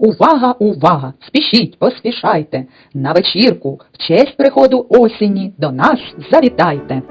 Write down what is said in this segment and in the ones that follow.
Увага, увага! Спішіть, поспішайте! На вечірку в честь приходу осені до нас завітайте!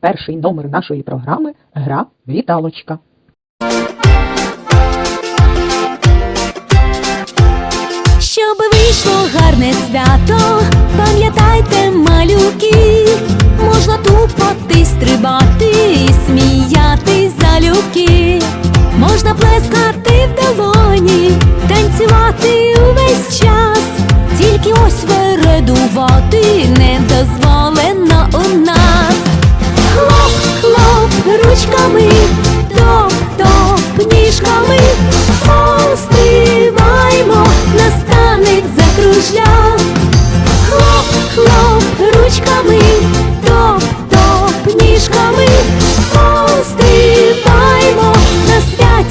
Перший номер нашої програми гра Віталочка. Щоб вийшло гарне свято, пам'ятайте, малюки, можна тупати, стрибати, сміяти залюбки, можна плескати в долоні, танцювати увесь час, тільки ось вередувати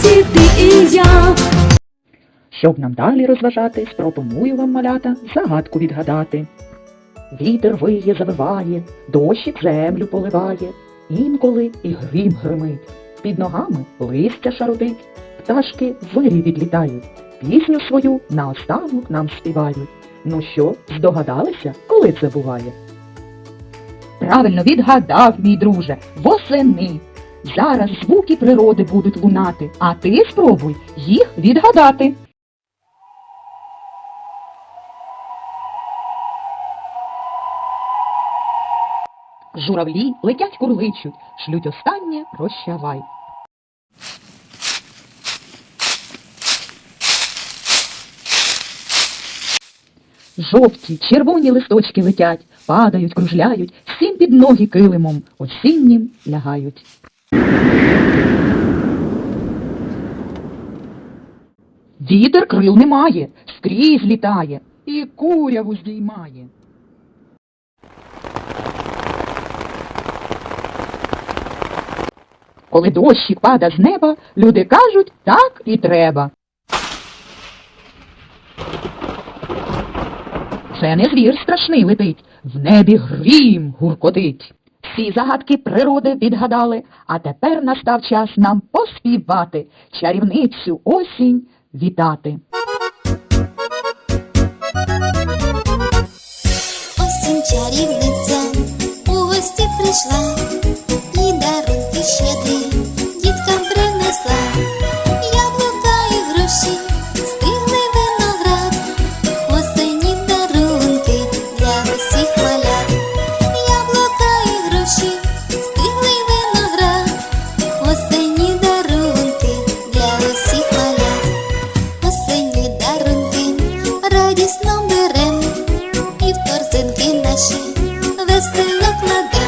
святі ти і я. Щоб нам далі розважатись, пропоную вам малята загадку відгадати. Вітер виє, завиває, дощик землю поливає, інколи і грім гримить. Під ногами листя шарудить, пташки вирі відлітають, пісню свою наостанок нам співають. Ну що, здогадалися, коли це буває? Правильно відгадав, мій друже, восени. Зараз звуки природи будуть лунати, а ти спробуй їх відгадати. Журавлі летять курличуть, шлють останнє прощавай. Жовті, червоні листочки летять, падають, кружляють, всім під ноги килимом, осіннім лягають. Вітер крил не має, скрізь літає і куряву здіймає. Коли дощик пада з неба, люди кажуть, так і треба. Це не звір страшний летить, в небі грім гуркотить. Всі загадки природи відгадали, а тепер настав час нам поспівати, чарівницю осінь вітати. Осінь чарівниця у гості прийшла і дарунки щедрі діткам принесла. This thing look like